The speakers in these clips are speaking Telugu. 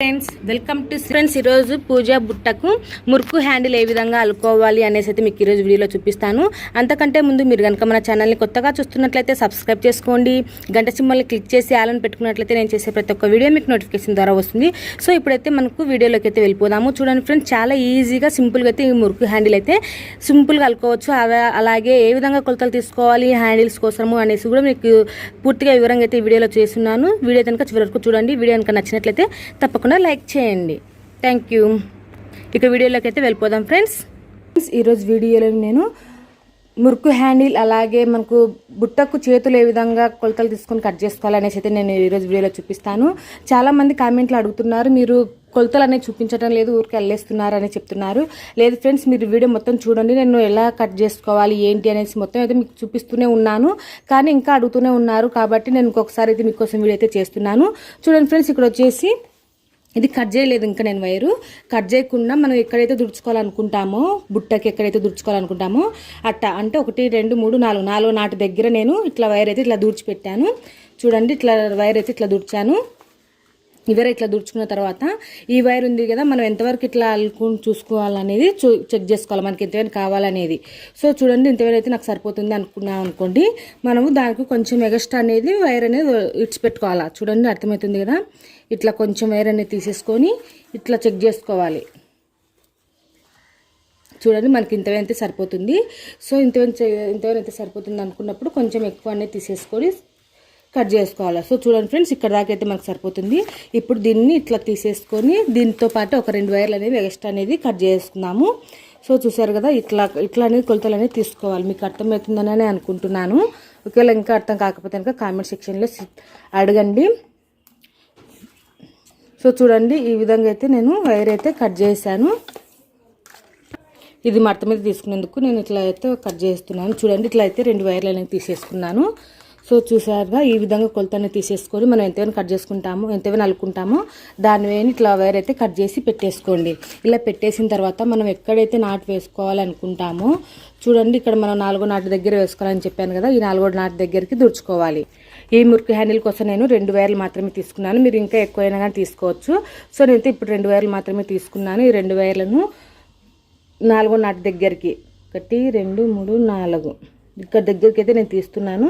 ఫ్రెండ్స్ వెల్కమ్ టు ఫ్రెండ్స్ ఈరోజు పూజ బుట్టకు మురుకు హ్యాండిల్ ఏ విధంగా అల్లుకోవాలి అనేసి అయితే మీకు ఈరోజు వీడియోలో చూపిస్తాను. అంతకంటే ముందు మీరు కనుక మన ఛానల్ని కొత్తగా చూస్తున్నట్లయితే సబ్స్క్రైబ్ చేసుకోండి. గంట సింబల్ని క్లిక్ చేసి ఆలను పెట్టుకున్నట్లయితే నేను చేసే ప్రతి ఒక్క వీడియో మీకు నోటిఫికేషన్ ద్వారా వస్తుంది. సో ఇప్పుడైతే మనకు వీడియోలోకి అయితే వెళ్ళిపోదాము. చూడండి ఫ్రెండ్స్ చాలా ఈజీగా సింపుల్గా అయితే ఈ మురుకు హ్యాండిల్ అయితే సింపుల్గా అల్లుకోవచ్చు అలా- అలాగే ఏ విధంగా కొలతలు తీసుకోవాలి హ్యాండిల్స్ కోసము అనేసి కూడా మీకు పూర్తిగా వివరంగా అయితే ఈ వీడియోలో చేస్తున్నాను. వీడియో కనుక చివరి వరకు చూడండి. వీడియో కనుక నచ్చినట్లయితే తప్పకుండా లైక్ చేయండి. థ్యాంక్ యూ ఇక వీడియోలోకి అయితే వెళ్ళిపోదాం ఫ్రెండ్స్. ఫ్రెండ్స్, ఈరోజు వీడియోలో నేను మురుకు హ్యాండిల్ అలాగే మనకు బుట్టకు చేతులు ఏ విధంగా కొలతలు తీసుకొని కట్ చేసుకోవాలి అనేసి అయితే నేను ఈరోజు వీడియోలో చూపిస్తాను. చాలామంది కామెంట్లు అడుగుతున్నారు మీరు కొలతలు అనేవి చూపించడం లేదు ఊరికి వెళ్ళేస్తున్నారు అని చెప్తున్నారు. లేదు ఫ్రెండ్స్ మీరు వీడియో మొత్తం చూడండి నేను ఎలా కట్ చేసుకోవాలి ఏంటి అనేసి మొత్తం అయితే మీకు చూపిస్తూనే ఉన్నాను. కానీ ఇంకా అడుగుతూనే ఉన్నారు కాబట్టి నేను ఇంకొకసారి అయితే మీకోసం వీడియో అయితే చేస్తున్నాను. చూడండి ఫ్రెండ్స్ ఇక్కడ వచ్చేసి ఇది కట్ చేయలేదు ఇంకా నేను వైరు. కట్ చేయకుండా మనం ఎక్కడైతే దుడుచుకోవాలనుకుంటామో బుట్టకి ఎక్కడైతే దుడుచుకోవాలనుకుంటామో అట్ట అంటే ఒకటి రెండు మూడు నాలుగు నాలుగు నాటి దగ్గర నేను ఇట్లా వైర్ అయితే ఇట్లా దూడ్చిపెట్టాను. చూడండి ఇట్లా వైర్ అయితే ఇట్లా దుడిచాను. ఇవర ఇట్లా దుడుచుకున్న తర్వాత ఈ వైర్ ఉంది కదా మనం ఎంతవరకు ఇట్లా అల్లుకుని చూసుకోవాలనేది చూ చెక్ చేసుకోవాలి. మనకి ఎంతవరకు కావాలనేది. సో చూడండి ఇంతవరకు అయితే నాకు సరిపోతుంది అనుకున్నాం అనుకోండి మనము దానికి కొంచెం ఎగస్ట్రా అనేది వైర్ అనేది ఇడిచిపెట్టుకోవాలా. చూడండి అర్థమవుతుంది కదా? ఇట్లా కొంచెం వైర్ అనేది తీసేసుకొని ఇట్లా చెక్ చేసుకోవాలి. చూడండి మనకి ఇంతవైతే సరిపోతుంది. సో ఇంతవైతే ఇంతవైతే సరిపోతుంది అనుకున్నప్పుడు కొంచెం ఎక్కువ అనేది తీసేసుకొని కట్ చేసుకోవాలి. సో చూడండి ఫ్రెండ్స్ ఇక్కడ దాకైతే అయితే మనకు సరిపోతుంది. ఇప్పుడు దీన్ని ఇట్లా తీసేసుకొని దీంతో పాటు ఒక రెండు వైర్లు అనేది ఎక్స్ట్రా అనేది కట్ చేసుకున్నాము సో చూసారు కదా ఇట్లా ఇట్లా అనేది కొలతలు అనేది తీసుకోవాలి. మీకు అర్థమవుతుందని అనుకుంటున్నాను. ఒకవేళ ఇంకా అర్థం కాకపోతే కనుక కామెంట్ సెక్షన్లో అడగండి. సో చూడండి ఈ విధంగా అయితే నేను వైర్ అయితే కట్ చేశాను. ఇది మడత మీద తీసుకునేందుకు నేను ఇట్లా అయితే కట్ చేస్తున్నాను. చూడండి ఇట్లా అయితే రెండు వైర్లు అనేవి తీసేసుకున్నాను. సో చూసారుగా ఈ విధంగా కొలతని తీసేసుకొని మనం ఎంతైనా కట్ చేసుకుంటామో ఎంతైనా అల్లుకుంటామో దానివేని ఇట్లా వైర్ అయితే కట్ చేసి పెట్టేసుకోండి. ఇలా పెట్టేసిన తర్వాత మనం ఎక్కడైతే నాటు వేసుకోవాలనుకుంటామో చూడండి ఇక్కడ మనం నాలుగో నాటు దగ్గర వేసుకోవాలని చెప్పాను కదా ఈ నాలుగో నాటు దగ్గరికి దుడుచుకోవాలి. ఈ మురికి హ్యాండిల్ కోసం నేను రెండు వైర్లు మాత్రమే తీసుకున్నాను. మీరు ఇంకా ఎక్కువైనా కానీ తీసుకోవచ్చు. సో నేనైతే ఇప్పుడు రెండు వైర్లు మాత్రమే తీసుకున్నాను. ఈ రెండు వైర్లను నాలుగో నాటి దగ్గరికి ఒకటి రెండు మూడు నాలుగు. ఇక్కడ దగ్గరికి అయితే నేను తీస్తున్నాను.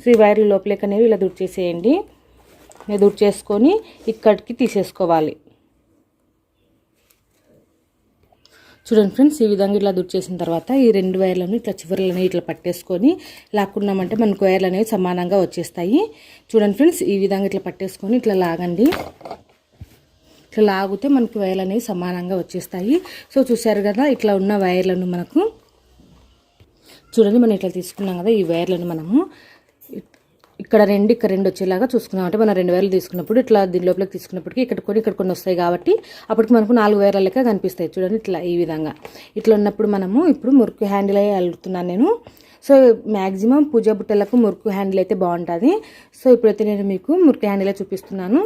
సో ఈ వైర్లు లోపలికి అనేవి ఇలా దుడిచేసేయండి. ఇలా దుడిచేసుకొని ఇక్కడికి తీసేసుకోవాలి. చూడండి ఫ్రెండ్స్ ఈ విధంగా ఇట్లా దుడిచేసిన తర్వాత ఈ రెండు వైర్లను ఇట్లా చివరలను ఇట్లా పట్టేసుకొని లాక్కున్నామంటే మనకు వైర్లు అనేవి సమానంగా వచ్చేస్తాయి. చూడండి ఫ్రెండ్స్ ఈ విధంగా ఇట్లా పట్టేసుకొని ఇట్లా లాగండి. ఇట్లా లాగితే మనకు వైర్లు అనేవి సమానంగా వచ్చేస్తాయి. సో చూసారు కదా ఇట్లా ఉన్న వైర్లను మనకు చూడండి మనం ఇట్లా తీసుకున్నాం కదా ఈ వైర్లను మనము ఇక్కడ రెండు ఇక్కడ రెండు వచ్చేలాగా చూసుకున్నాం అంటే మనం రెండు వేలు తీసుకున్నప్పుడు ఇట్లా దీని లోపలికి తీసుకున్నప్పటికీ ఇక్కడ కొన్ని ఇక్కడ కొన్ని వస్తాయి కాబట్టి అప్పటికి మనకు నాలుగు వేల లెక్క కనిపిస్తాయి. చూడండి ఇట్లా ఈ విధంగా. ఇట్లా ఉన్నప్పుడు మనము ఇప్పుడు మురుకు హ్యాండిల్ అయ్యి అల్లుతున్నాను నేను. సో మ్యాక్సిమం పూజ బుట్టలకు మురుకు హ్యాండిల్ అయితే బాగుంటుంది. సో ఇప్పుడైతే నేను మీకు మురుకు హ్యాండిల్ చూపిస్తున్నాను.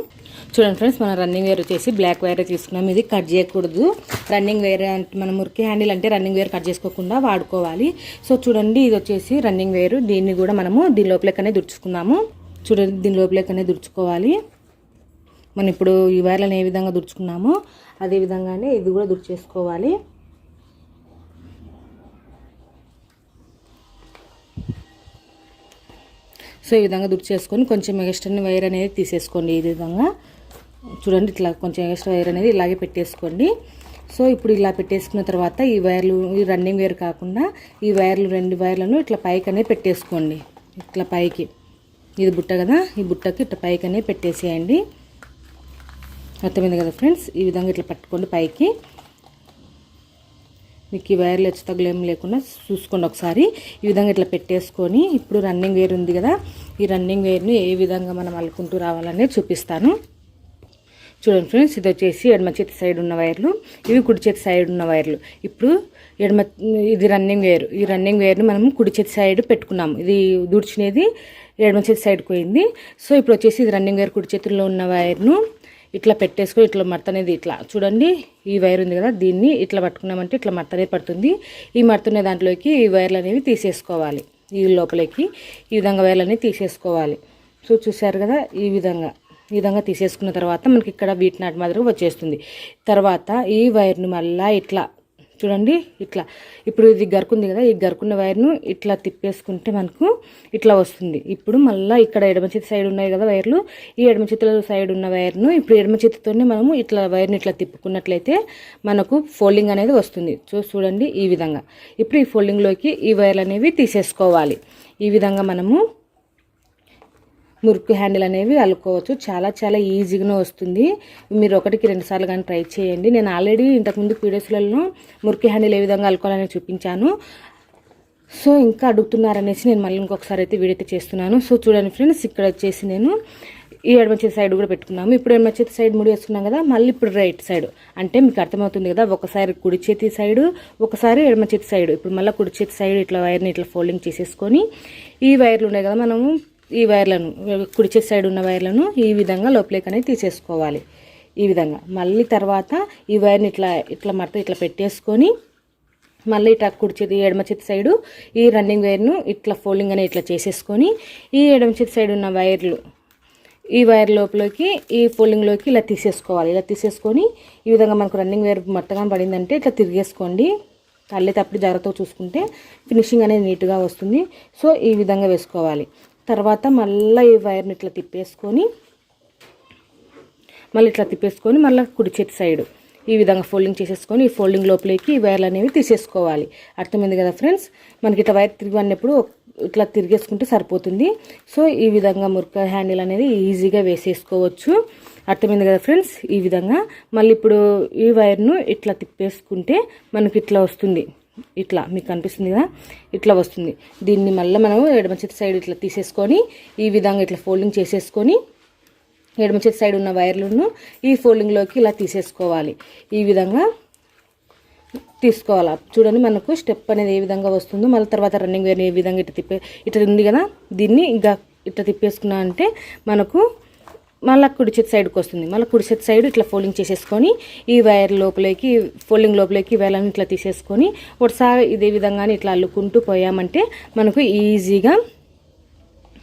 చూడండి ఫ్రెండ్స్ మనం రన్నింగ్ వేర్ వచ్చేసి బ్లాక్ వైర్ తీసుకున్నాం. ఇది కట్ చేయకూడదు. రన్నింగ్ వేర్ అంటే మన మురికి హ్యాండిల్ అంటే రన్నింగ్ వేర్ కట్ చేసుకోకుండా వాడుకోవాలి. సో చూడండి ఇది వచ్చేసి రన్నింగ్ వేర్. దీన్ని కూడా మనము దీని లోపలకనే దుడుచుకున్నాము చూడండి దీని లోపలకనే దుడుచుకోవాలి. మనం ఇప్పుడు ఈ వైర్లను ఏ విధంగా దుడుచుకున్నామో అదే విధంగానే ఇది కూడా దుడిచేసుకోవాలి. సో ఈ విధంగా దుడి చేసుకొని కొంచెం ఎక్స్ట్రా వైర్ అనేది తీసేసుకోండి ఈ విధంగా. చూడండి ఇట్లా కొంచెం ఎక్స్ట్రా వైర్ అనేది ఇలాగే పెట్టేసుకోండి. సో ఇప్పుడు ఇలా పెట్టేసుకున్న తర్వాత ఈ వైర్లు ఈ రన్నింగ్ వైర్ కాకుండా ఈ వైర్లు రెండు వైర్లను ఇట్లా పైకి అనేది పెట్టేసుకోండి. ఇట్లా పైకి. ఇది బుట్ట కదా ఈ బుట్టకి ఇట్లా పైకి అనేది పెట్టేసేయండి. అర్థమైంది కదా ఫ్రెండ్స్? ఈ విధంగా ఇట్లా పట్టుకోండి పైకి. మీకు ఈ వైర్లు వచ్చి తగులేం లేకుండా చూసుకోండి ఒకసారి. ఈ విధంగా ఇట్లా పెట్టేసుకొని ఇప్పుడు రన్నింగ్ వేర్ ఉంది కదా ఈ రన్నింగ్ వేర్ని ఏ విధంగా మనం అల్లుకుంటూ రావాలనేది చూపిస్తాను. చూడండి ఫ్రెండ్స్ ఇది వచ్చేసి ఎడమ చేతి సైడ్ ఉన్న వైర్లు ఇవి కుడి చేతి సైడ్ ఉన్న వైర్లు. ఇప్పుడు ఎడమ ఇది రన్నింగ్ వేర్ ఈ రన్నింగ్ వేర్ని మనం కుడి చేతి సైడ్ పెట్టుకున్నాము. ఇది దూడ్చినది ఎడమ చేతి సైడ్ పోయింది. సో ఇప్పుడు వచ్చేసి ఇది రన్నింగ్ వేర్ కుడి చేతుల్లో ఉన్న వైర్ను ఇట్లా పెట్టేసుకొని ఇట్లా మడత అనేది ఇట్లా చూడండి ఈ వైర్ ఉంది కదా దీన్ని ఇట్లా పట్టుకున్నామంటే ఇట్లా మడత అనేది పడుతుంది. ఈ మడుతున్న దాంట్లోకి ఈ వైర్లు అనేవి తీసేసుకోవాలి. ఈ లోపలికి ఈ విధంగా వైర్లు అనేవి తీసేసుకోవాలి. సో చూసారు కదా ఈ విధంగా ఈ విధంగా తీసేసుకున్న తర్వాత మనకి ఇక్కడ వీటి నాటి మాదిరిగా వచ్చేస్తుంది. తర్వాత ఈ వైర్ను మళ్ళీ ఇట్లా చూడండి ఇట్లా. ఇప్పుడు ఇది గరుకుంది కదా ఈ గరుకున్న వైర్ను ఇట్లా తిప్పేసుకుంటే మనకు ఇట్లా వస్తుంది. ఇప్పుడు మళ్ళీ ఇక్కడ ఎడమ చేతి సైడ్ ఉన్నాయి కదా వైర్లు ఈ ఎడమ చేతిలో సైడ్ ఉన్న వైర్ను ఇప్పుడు ఎడమ చేతితోనే మనము ఇట్లా వైర్ని ఇట్లా తిప్పుకున్నట్లయితే మనకు ఫోల్డింగ్ అనేది వస్తుంది. చూ చూడండి ఈ విధంగా. ఇప్పుడు ఈ ఫోల్డింగ్లోకి ఈ వైర్లు అనేవి తీసేసుకోవాలి. ఈ విధంగా మనము మురుకు హ్యాండిల్ అనేవి అల్లుకోవచ్చు. చాలా చాలా ఈజీగానే వస్తుంది. మీరు ఒకటికి రెండుసార్లు కానీ ట్రై చేయండి. నేను ఆల్రెడీ ఇంతకుముందు వీడియోస్లలో మురుకు హ్యాండిల్ ఏ విధంగా అల్లుకోవాలని చూపించాను. సో ఇంకా అడుగుతున్నారనేసి నేను మళ్ళీ ఇంకొకసారి అయితే వీడియో అయితే చేస్తున్నాను. సో చూడండి ఫ్రెండ్స్ ఇక్కడ వచ్చేసి నేను ఈ ఎడమచేతి సైడ్ కూడా పెట్టుకున్నాము. ఇప్పుడు ఎడమచేతి సైడ్ ముడి వేసుకున్నాం కదా మళ్ళీ ఇప్పుడు రైట్ సైడ్. అంటే మీకు అర్థమవుతుంది కదా ఒకసారి కుడి చేతి సైడ్ ఒకసారి ఎడమ చేతి సైడ్. ఇప్పుడు మళ్ళీ కుడి చేతి సైడ్ ఇట్లా వైర్ని ఇట్లా ఫోల్డింగ్ చేసేసుకొని ఈ వైర్లు ఉన్నాయి కదా మనము ఈ వైర్లను కుడి చేతి సైడ్ ఉన్న వైర్లను ఈ విధంగా లోపలికి అనేది తీసేసుకోవాలి. ఈ విధంగా. మళ్ళీ తర్వాత ఈ వైర్ని ఇట్లా ఇట్లా మడత ఇట్లా పెట్టేసుకొని మళ్ళీ ఇట్లా కుడి చేతి ఎడమ చేతి సైడు ఈ రన్నింగ్ వైర్ను ఇట్లా ఫోల్డింగ్ అనేది ఇట్లా చేసేసుకొని ఈ ఎడమ చేతి సైడ్ ఉన్న వైర్లు ఈ వైర్ లోపలికి ఈ ఫోల్డింగ్లోకి ఇలా తీసేసుకోవాలి. ఇలా తీసేసుకొని ఈ విధంగా మనకు రన్నింగ్ వైర్ మట్టగా పడిందంటే ఇట్లా తిరిగేసుకోండి. తల్లి తప్పుడు జాగ్రత్తగా చూసుకుంటే ఫినిషింగ్ అనేది నీట్గా వస్తుంది. సో ఈ విధంగా వేసుకోవాలి. తర్వాత మళ్ళీ ఈ వైర్ని ఇట్లా తిప్పేసుకొని మళ్ళీ ఇట్లా తిప్పేసుకొని మళ్ళీ కుడి చేతి సైడ్ ఈ విధంగా ఫోల్డింగ్ చేసేసుకొని ఈ ఫోల్డింగ్ లోపలికి ఈ వైర్లు అనేవి తీసేసుకోవాలి. అర్థమైంది కదా ఫ్రెండ్స్ మనకి ఇట్లా వైర్ తిరిగి అన్నప్పుడు ఇట్లా తిరిగేసుకుంటే సరిపోతుంది. సో ఈ విధంగా మురక హ్యాండిల్ అనేది ఈజీగా వేసేసుకోవచ్చు. అర్థమైంది కదా ఫ్రెండ్స్ ఈ విధంగా. మళ్ళీ ఇప్పుడు ఈ వైర్ను ఇట్లా తిప్పేసుకుంటే మనకి ఇట్లా వస్తుంది. ఇట్లా మీకు కనిపిస్తుంది కదా? ఇట్లా వస్తుంది. దీన్ని మళ్ళీ మనం ఎడమ చేతి సైడ్ ఇట్లా తీసేసుకొని ఈ విధంగా ఇట్లా ఫోల్డింగ్ చేసేసుకొని ఎడమ చేతి సైడ్ ఉన్న వైర్లను ఈ ఫోల్డింగ్లోకి ఇలా తీసేసుకోవాలి. ఈ విధంగా తీసుకోవాలి? చూడండి మనకు స్టెప్ అనేది ఏ విధంగా వస్తుందో మళ్ళీ తర్వాత రన్నింగ్ వేర్ ఏ విధంగా ఇట్లా తిప్పే ఇట్లా ఉంది కదా? దీన్ని ఇంకా ఇట్లా తిప్పేసుకున్నా అంటే మనకు మళ్ళీ కుడి చేతి సైడ్కి వస్తుంది. మళ్ళీ కుడి చేతి సైడ్ ఇట్లా ఫోల్డింగ్ చేసేసుకొని ఈ వైర్ లోపలికి ఫోల్డింగ్ లోపలికి వేలని ఇట్లా తీసేసుకొని ఒకసారి ఇదే విధంగానే ఇట్లా అల్లుకుంటూ పోయామంటే మనకు ఈజీగా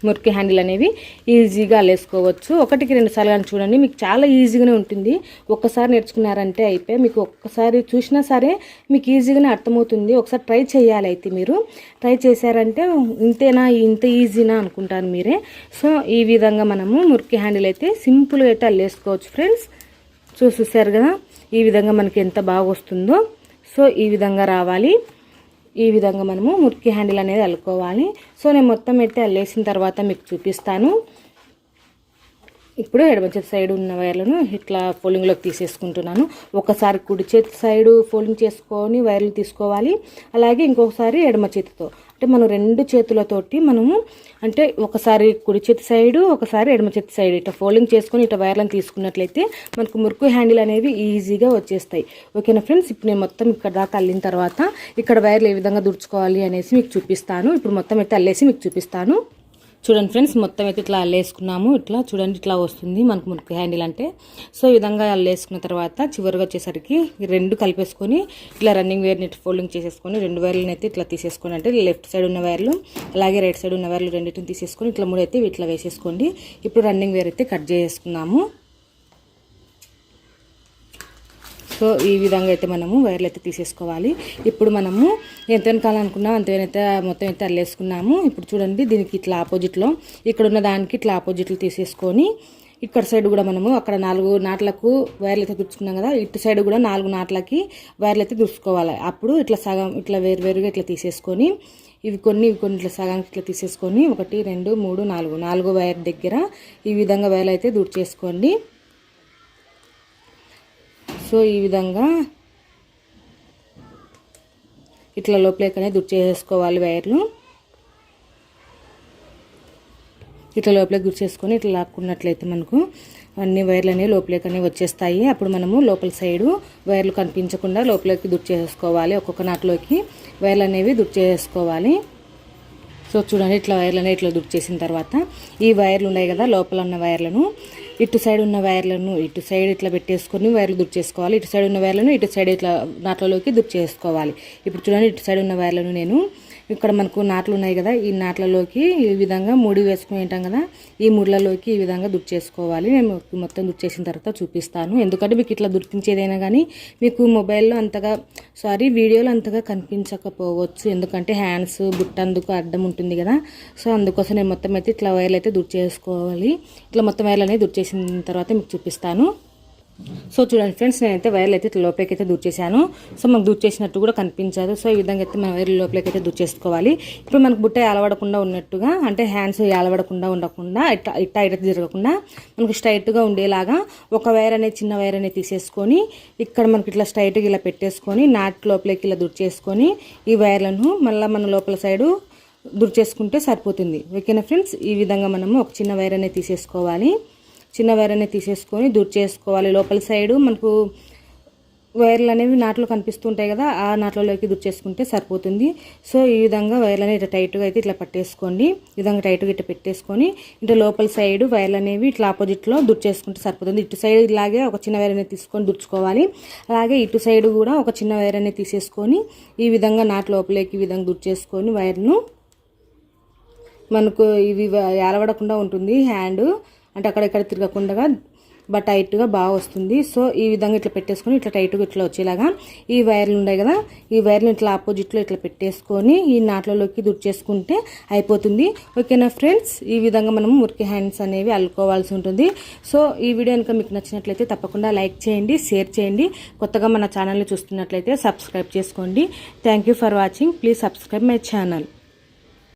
మురికి హ్యాండిల్ అనేవి ఈజీగా అల్లేసుకోవచ్చు. ఒకటికి రెండు సార్లు కానీ చూడండి మీకు చాలా ఈజీగానే ఉంటుంది. ఒక్కసారి నేర్చుకున్నారంటే అయితే మీకు ఒక్కసారి చూసినా సరే మీకు ఈజీగానే అర్థమవుతుంది. ఒకసారి ట్రై చేయాలి అయితే మీరు. ట్రై చేశారంటే ఇంతేనా ఇంత ఈజీనా అనుకుంటారు మీరే. సో ఈ విధంగా మనము మురికి హ్యాండిల్ అయితే సింపుల్గా అయితే అల్లేసుకోవచ్చు ఫ్రెండ్స్. చూసారు కదా ఈ విధంగా మనకి ఎంత బాగా వస్తుందో. సో ఈ విధంగా రావాలి. ఈ విధంగా మనము మురికి హ్యాండిల్ అనేది అల్లుకోవాలి. సో నేను మొత్తం అయితే అల్లేసిన తర్వాత మీకు చూపిస్తాను. ఇప్పుడు ఎడమ చేతి సైడ్ ఉన్న వైర్లను ఇట్లా ఫోల్డింగ్లోకి తీసేసుకుంటున్నాను. ఒకసారి కుడి చేతి సైడు ఫోల్డింగ్ చేసుకొని వైర్లు తీసుకోవాలి. అలాగే ఇంకొకసారి ఎడమ చేతితో. అంటే మనం రెండు చేతులతోటి మనము అంటే ఒకసారి కుడి చేతి సైడు ఒకసారి ఎడమ చేతి సైడ్. ఇట్లా ఫోల్డింగ్ చేసుకొని ఇట్లా వైర్లను తీసుకున్నట్లయితే మనకు మురుకు హ్యాండిల్ అనేవి ఈజీగా వచ్చేస్తాయి. ఓకేనా ఫ్రెండ్స్? ఇప్పుడు నేను మొత్తం ఇక్కడ దాకా అల్లిన తర్వాత ఇక్కడ వైర్లు ఏ విధంగా దుడుచుకోవాలి అనేసి మీకు చూపిస్తాను. ఇప్పుడు మొత్తం అయితే అల్లేసి మీకు చూపిస్తాను. చూడండి ఫ్రెండ్స్ మొత్తం అయితే ఇట్లా అల్లేసుకున్నాము. ఇట్లా చూడండి ఇట్లా వస్తుంది మనకు మురికి హ్యాండిల్ అంటే. సో ఈ విధంగా అల్లేసుకున్న తర్వాత చివరిగా వచ్చేసరికి రెండు కలిపేసుకొని ఇట్లా రన్నింగ్ వేర్ని ఫోల్డింగ్ చేసేసుకొని రెండు వైర్లను అయితే ఇట్లా తీసేసుకోండి. అంటే లెఫ్ట్ సైడ్ ఉన్న వైర్లు అలాగే రైట్ సైడ్ ఉన్న వైర్లు రెండింటిని తీసేసుకొని ఇట్లా మూడు అయితే ఇట్లా వేసేసుకోండి. ఇప్పుడు రన్నింగ్ వేర్ అయితే కట్ చేసుకున్నాము సో ఈ విధంగా అయితే మనము వైర్లు అయితే తీసేసుకోవాలి. ఇప్పుడు మనము ఎంత వెనకాలనుకున్నాం అంతేనైతే మొత్తం అయితే అల్లేసుకున్నాము. ఇప్పుడు చూడండి దీనికి ఇట్లా ఆపోజిట్లో ఇక్కడ ఉన్న దానికి ఇట్లా ఆపోజిట్లు తీసేసుకొని ఇక్కడ సైడ్ కూడా మనము అక్కడ నాలుగు నాట్లకు వైర్లు అయితే దుర్చుకున్నాం కదా ఇటు సైడ్ కూడా నాలుగు నాట్లకి వైర్లు అయితే దుర్చుకోవాలి అప్పుడు ఇట్లా సగం ఇట్లా వేరువేరుగా ఇట్లా తీసేసుకొని ఇవి కొన్ని ఇవి కొన్ని ఇట్లా సగానికి ఇట్లా తీసేసుకొని ఒకటి రెండు మూడు నాలుగు నాలుగు వైర్ దగ్గర ఈ విధంగా వైర్లు అయితే దుర్చేసుకోండి సో ఈ విధంగా ఇట్లా లోపలికనే గుర్తు చేసేసుకోవాలి వైర్లు. ఇట్లా లోపల గుర్తు చేసుకొని ఇట్లా లాక్కున్నట్లయితే మనకు అన్ని వైర్లు అనేవి లోపలికనే వచ్చేస్తాయి. అప్పుడు మనము లోపల సైడు వైర్లు కనిపించకుండా లోపలికి దుడ్డు చేసుకోవాలి ఒక్కొక్క నాటిలోకి వైర్లు అనేవి దుడ్డు చేసుకోవాలి సో చూడండి ఇట్లా వైర్లు అనేవి ఇట్లా దుడ్డు చేసిన తర్వాత ఈ వైర్లు ఉన్నాయి కదా లోపల ఉన్న వైర్లను. ఇటు సైడ్ ఉన్న వైర్లను ఇటు సైడ్ ఇట్లా పెట్టేసుకొని వైర్లు దుడ్డు చేసుకోవాలి. ఇటు సైడ్ ఉన్న వైర్లను ఇటు సైడ్ ఇట్లా నాట్లలోకి దుడ్డు చేసుకోవాలి. ఇప్పుడు చూడండి ఇటు సైడ్ ఉన్న వైర్లను నేను ఇక్కడ మనకు నాట్లు ఉన్నాయి కదా ఈ నాట్లలోకి ఈ విధంగా ముడి వేసుకుని ఉంటాం కదా ఈ ముళ్ళలోకి ఈ విధంగా దుర్చేసుకోవాలి నేను మొత్తం దుర్చేసిన తర్వాత చూపిస్తాను. ఎందుకంటే మీకు ఇట్లా దుర్తించేదైనా కానీ మీకు మొబైల్లో అంతగా సారీ వీడియోలో అంతగా కనిపించకపోవచ్చు. ఎందుకంటే హ్యాండ్స్ బుట్టందుకు అడ్డం ఉంటుంది కదా సో అందుకోసం నేను మొత్తం అయితే ఇట్లా వైర్లు అయితే దుర్చేసుకోవాలి ఇట్లా మొత్తం వైర్లు అనేది దుర్చేసిన తర్వాత మీకు చూపిస్తాను. సో చూడండి ఫ్రెండ్స్ నేనైతే వైర్లు అయితే ఇట్లా లోపలికి అయితే దూర్చేసాను సో మనకు దూర్చేసినట్టు కూడా కనిపించదు. సో ఈ విధంగా అయితే మన వైర్లు లోపలికి అయితే దూర్చేసుకోవాలి ఇప్పుడు మనకు బుట్ట ఏలవడకుండా ఉన్నట్టుగా అంటే హ్యాండ్స్ ఏలవడకుండా ఉండకుండా ఇట్ట ఇట్ట ఇట్ట తిరగకుండా మనకు స్ట్రైట్గా ఉండేలాగా ఒక వైర్ అనేది చిన్న వైర్ అనేది తీసేసుకొని ఇక్కడ మనకి ఇట్లా స్ట్రైట్గా ఇలా పెట్టేసుకొని నాట్ లోపలికి ఇలా దుర్చేసుకొని ఈ వైర్లను మళ్ళీ మన లోపల సైడు దుర్చేసుకుంటే సరిపోతుంది. ఓకేనా ఫ్రెండ్స్? ఈ విధంగా మనము ఒక చిన్న వైర్ అనేది తీసేసుకోవాలి. చిన్న వైర్ అనేది తీసేసుకొని దూర్ చేసుకోవాలి. లోపల సైడు మనకు వైర్లు అనేవి నాట్లు కనిపిస్తుంటాయి కదా ఆ నాట్లలోకి దుర్ చేసుకుంటే సరిపోతుంది. సో ఈ విధంగా వైర్లు అనేవి ఇట్లా టైట్గా అయితే ఇట్లా పట్టేసుకోండి. ఈ విధంగా టైట్గా ఇట్లా పెట్టేసుకొని ఇట్లా లోపల సైడ్ వైర్లు అనేవి ఇట్లా ఆపోజిట్లో దుర్చేసుకుంటే సరిపోతుంది. ఇటు సైడ్ ఇలాగే ఒక చిన్న వైర్ అనేది తీసుకొని దుర్చుకోవాలి. అలాగే ఇటు సైడ్ కూడా ఒక చిన్న వైర్ అనేది తీసేసుకొని ఈ విధంగా నాట్ లోపలికి ఈ విధంగా దుర్ చేసుకొని వైర్ను మనకు ఇవి ఏలవడకుండా ఉంటుంది హ్యాండ్. అంటే అక్కడ ఇక్కడ తిరగకుండా బట్ టైట్గా బాగా వస్తుంది. సో ఈ విధంగా ఇట్లా పెట్టేసుకొని ఇట్లా టైట్గా ఇట్లా వచ్చేలాగా ఈ వైర్లు ఉన్నాయి కదా ఈ వైర్లు ఇట్లా ఆపోజిట్లో ఇట్లా పెట్టేసుకొని ఈ నాట్లలోకి దుర్చేసుకుంటే అయిపోతుంది. ఓకేనా ఫ్రెండ్స్? ఈ విధంగా మనం మురికి హ్యాండ్స్ అనేవి అల్లుకోవాల్సి ఉంటుంది. సో ఈ వీడియో కనుక మీకు నచ్చినట్లయితే తప్పకుండా లైక్ చేయండి షేర్ చేయండి. కొత్తగా మన ఛానల్ని చూస్తున్నట్లయితే సబ్స్క్రైబ్ చేసుకోండి. Thank for watching please subscribe my channel